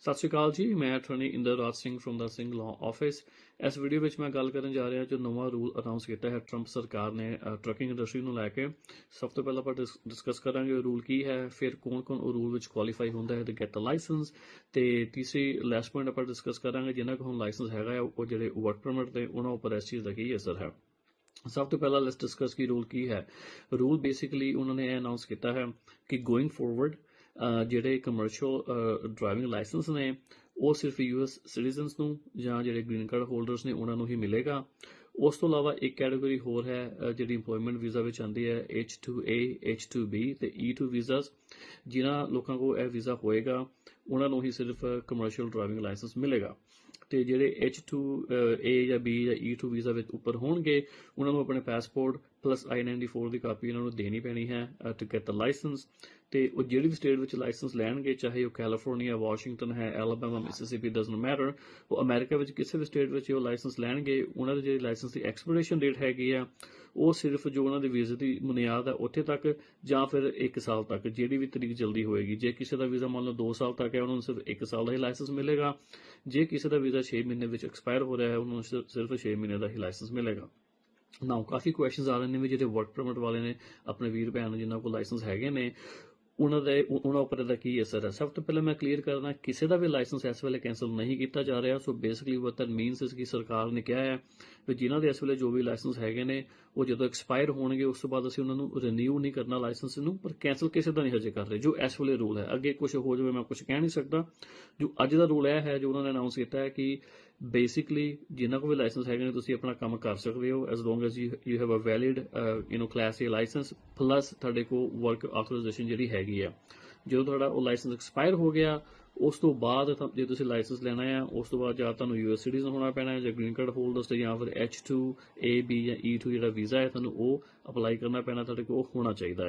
ਸਤਿ ਸ਼੍ਰੀ ਅਕਾਲ ਜੀ ਮੈਂ ਅਟਾਰਨੀ ਇੰਦਰਰਾਜ ਸਿੰਘ ਫਰਮ ਦਾ ਸਿੰਘ ਲਾਅ ਆਫਿਸ ਇਸ ਵੀਡੀਓ ਵਿੱਚ ਮੈਂ ਗੱਲ ਕਰਨ ਜਾ ਰਿਹਾ ਜੋ ਨਵਾਂ ਰੂਲ ਅਨਾਉਂਸ ਕੀਤਾ ਹੈ ਟਰੰਪ ਸਰਕਾਰ ਨੇ ਟਰੱਕਿੰਗ ਇੰਡਸਟਰੀ ਨੂੰ ਲੈ ਕੇ। ਸਭ ਤੋਂ ਪਹਿਲਾਂ ਆਪਾਂ ਡਿਸਕਸ ਕਰਾਂਗੇ ਉਹ ਰੂਲ ਕੀ ਹੈ ਫਿਰ ਕੌਣ-ਕੌਣ ਉਹ ਰੂਲ ਵਿੱਚ ਕੁਆਲੀਫਾਈ ਹੁੰਦਾ ਹੈ ਟੂ ਗੈਟ ਅ ਲਾਇਸੈਂਸ ਤੇ ਤੀਸਰੀ ਲਾਸਟ ਪੁਆਇੰਟ ਆਪਾਂ ਡਿਸਕਸ ਕਰਾਂਗੇ ਜਿਨ੍ਹਾਂ ਕੋਲ ਲਾਇਸੈਂਸ ਹੈਗਾ ਹੈ, ਉਹ ਜਿਹੜੇ ਵਰਕ ਪਰਮਿਟ ਤੇ ਉਹਨਾਂ ਉੱਪਰ ਇਸ ਚੀਜ਼ ਦਾ ਕੀ ਅਸਰ ਹੈ। ਸਭ ਤੋਂ ਪਹਿਲਾਂ ਲੈਟਸ ਡਿਸਕਸ ਕੀ ਰੂਲ ਕੀ ਹੈ। ਰੂਲ ਬੇਸਿਕਲੀ ਉਹਨਾਂ ਨੇ ਇਹ ਅਨਾਉਂਸ ਕੀਤਾ ਹੈ ਕਿ ਗੋਇੰਗ ਫੋਰਵਰਡ ਜਿਹੜੇ ਕਮਰਸ਼ੀਅਲ ਡਰਾਈਵਿੰਗ ਲਾਇਸੈਂਸ ਨੇ, ਉਹ ਸਿਰਫ ਯੂਐਸ ਸਿਟੀਜ਼ਨਸ ਨੂੰ ਜਾਂ ਜਿਹੜੇ ਗ੍ਰੀਨ ਕਾਰਡ ਹੋਲਡਰਸ ਨੇ, ਉਹਨਾਂ ਨੂੰ ਹੀ ਮਿਲੇਗਾ। ਉਸ ਤੋਂ ਇਲਾਵਾ ਇੱਕ ਕੈਟਾਗਰੀ ਹੋਰ ਹੈ ਜਿਹੜੀ ਇੰਪਲੋਇਮੈਂਟ ਵੀਜ਼ਾ ਵਿੱਚ ਆਉਂਦੀ ਹੈ H2A H2B ਤੇ E2 ਵੀਜ਼ਾਸ ਜਿਨ੍ਹਾਂ ਲੋਕਾਂ ਕੋਲ ਇਹ ਵੀਜ਼ਾ ਹੋਏਗਾ, ਉਹਨਾਂ ਨੂੰ ਹੀ ਸਿਰਫ ਕਮਰਸ਼ੀਅਲ ਡਰਾਈਵਿੰਗ ਲਾਇਸੈਂਸ ਮਿਲੇਗਾ। ਤੇ ਜਿਹੜੇ H2A ਜਾਂ B ਜਾਂ E2 ਵੀਜ਼ਾ ਵਿੱਚ ਉੱਪਰ ਹੋਣਗੇ, ਉਹਨਾਂ ਨੂੰ ਆਪਣੇ ਪਾਸਪੋਰਟ ਪਲੱਸ I94 ਦੀ ਕਾਪੀ ਉਹਨਾਂ ਨੂੰ ਦੇਣੀ ਪੈਣੀ ਹੈ ਟੂ ਗੈਟ ਦ ਲਾਇਸੈਂਸ ਤੇ ਉਹ ਜਿਹੜੀ ਵੀ ਸਟੇਟ ਵਿੱਚ ਲਾਇਸੈਂਸ ਲੈਣਗੇ, ਚਾਹੇ ਉਹ ਕੈਲੀਫੋਰਨੀਆ ਵਾਸ਼ਿੰਗਟਨ ਹੈ ਐਲਬਾਮਾ ਮਿਸਿਸਿਪੀ ਡਸਨਟ ਮੈਟਰ ਉਹ ਅਮਰੀਕਾ ਵਿੱਚ ਕਿਸੇ ਵੀ ਸਟੇਟ ਵਿੱਚ ਉਹ ਲਾਇਸੈਂਸ ਲੈਣਗੇ, ਉਹਨਾਂ ਦੀ ਜਿਹੜੀ ਲਾਇਸੈਂਸ ਦੀ ਐਕਸਪੀਰੇਸ਼ਨ ਡੇਟ ਹੈਗੀ ਆ, ਉਹ ਸਿਰਫ ਜੋ ਉਹਨਾਂ ਦੇ ਵੀਜ਼ੇ ਦੀ ਬੁਨਿਆਦ ਹੈ ਉੱਥੇ ਤੱਕ ਜਾਂ ਫਿਰ 1 ਸਾਲ ਤੱਕ, ਜਿਹੜੀ ਵੀ ਤਰੀਕ ਜਲਦੀ ਹੋਏਗੀ। ਜੇ ਕਿਸੇ ਦਾ ਵੀਜ਼ਾ ਮੰਨ ਲਓ 2 ਸਾਲ ਤੱਕ ਹੈ, ਉਹਨਾਂ ਨੂੰ ਸਿਰਫ 1 ਸਾਲ ਦਾ ਹੀ ਲਾਇਸੈਂਸ ਮਿਲੇਗਾ। ਜੇ ਕਿਸੇ ਦਾ ਵੀਜ਼ਾ 6 ਮਹੀਨੇ ਵਿੱਚ ਐਕਸਪਾਇਰ ਹੋ ਰਿਹਾ ਹੈ, ਉਹਨਾਂ ਸਿਰਫ 6 ਮਹੀਨੇ ਦਾ ਹੀ ਲਾਇਸੈਂਸ ਮਿਲੇਗਾ। ਨਾਓ ਕਾਫੀ ਕੁਐਸਚਨਸ ਆ ਰਹੇ ਨੇ ਵੀ ਜਿਹੜੇ ਵਰਕ ਪਰਮਿਟ ਵਾਲੇ ਨੇ, ਆਪਣੇ ਵੀਰ ਭੈਣ ਜਿਨ੍ਹਾਂ ਕੋਲ ਲਾਇਸੈਂਸ ਹੈਗੇ ਨੇ, ਉਹਨਾਂ ਦੇ ਉਹਨਾਂ ਉੱਪਰ ਇਹਦਾ ਕੀ ਅਸਰ ਹੈ? ਸਭ ਤੋਂ ਪਹਿਲਾਂ ਮੈਂ ਕਲੀਅਰ ਕਰਨਾ ਕਿਸੇ ਦਾ ਵੀ ਲਾਇਸੈਂਸ ਇਸ ਵੇਲੇ ਕੈਨਸਲ ਨਹੀਂ ਕੀਤਾ ਜਾ ਰਿਹਾ so basically what that means is ਕਿ ਸਰਕਾਰ ਨੇ ਕਿਹਾ ਹੈ ਕਿ ਜਿਨ੍ਹਾਂ ਦੇ ਇਸ ਵੇਲੇ ਜੋ ਵੀ ਲਾਇਸੈਂਸ ਹੈਗੇ ਨੇ ਉਹ ਜਦੋਂ ਐਕਸਪਾਇਰ ਹੋਣਗੇ, ਉਸ ਤੋਂ ਬਾਅਦ ਅਸੀਂ ਉਹਨਾਂ ਨੂੰ ਰੀਨਿਊ ਨਹੀਂ ਕਰਨਾ ਲਾਇਸੈਂਸ ਨੂੰ, ਪਰ ਕੈਨਸਲ ਕਿਸੇ ਦਾ ਨਹੀਂ ਹਜੇ ਕਰ ਰਹੇ, ਜੋ ਇਸ ਵੇਲੇ ਰੂਲ ਹੈ। ਅੱਗੇ ਕੁਝ ਹੋ ਜਾਵੇ, ਮੈਂ ਕੁਝ ਕਹਿ ਨਹੀਂ ਸਕਦਾ। ਜੋ ਅੱਜ ਦਾ ਰੂਲ ਇਹ ਹੈ, ਜੋ ਉਹਨਾਂ ਨੇ ਅਨਾਉਂਸ ਕੀਤਾ ਹੈ ਕਿ ਬੇਸਿਕਲੀ ਜਿਨ੍ਹਾਂ ਕੋਲ ਲਾਇਸੈਂਸ ਹੈਗੇ ਨੇ, ਤੁਸੀਂ ਆਪਣਾ ਕੰਮ ਕਰ ਸਕਦੇ ਹੋ as long as you have a valid you know class A licence plus uh, ਤੁਹਾਡੇ ਕੋਲ ਵਰਕ ਆਥੋਰਾਈਜੇਸ਼ਨ ਜਿਹੜੀ ਹੈਗੀ ਆ। ਜਦੋਂ ਤੁਹਾਡਾ ਉਹ ਲਾਇਸੈਂਸ ਐਕਸਪਾਇਰ ਹੋ ਗਿਆ, ਉਸ ਤੋਂ ਬਾਅਦ ਜੇ ਤੁਸੀਂ ਲਾਇਸੈਂਸ ਲੈਣਾ ਹੈ, ਉਸ ਤੋਂ ਬਾਅਦ ਜਾਂ ਤੁਹਾਨੂੰ ਯੂਐਸ ਸਿਟੀਜ਼ਨ ਹੋਣਾ ਪੈਣਾ ਹੈ ਜਾਂ ਗ੍ਰੀਨ ਕਾਰਡ ਹੋਲਡਰਸ ਤੇ ਜਾਂ ਫਿਰ H2 A, B ਜਾਂ E2 ਜਿਹੜਾ ਵੀਜ਼ਾ ਹੈ, ਤੁਹਾਨੂੰ ਉਹ ਅਪਲਾਈ ਕਰਨਾ ਪੈਣਾ, ਤੁਹਾਡੇ ਕੋਲ ਉਹ ਹੋਣਾ ਚਾਹੀਦਾ ਹੈ।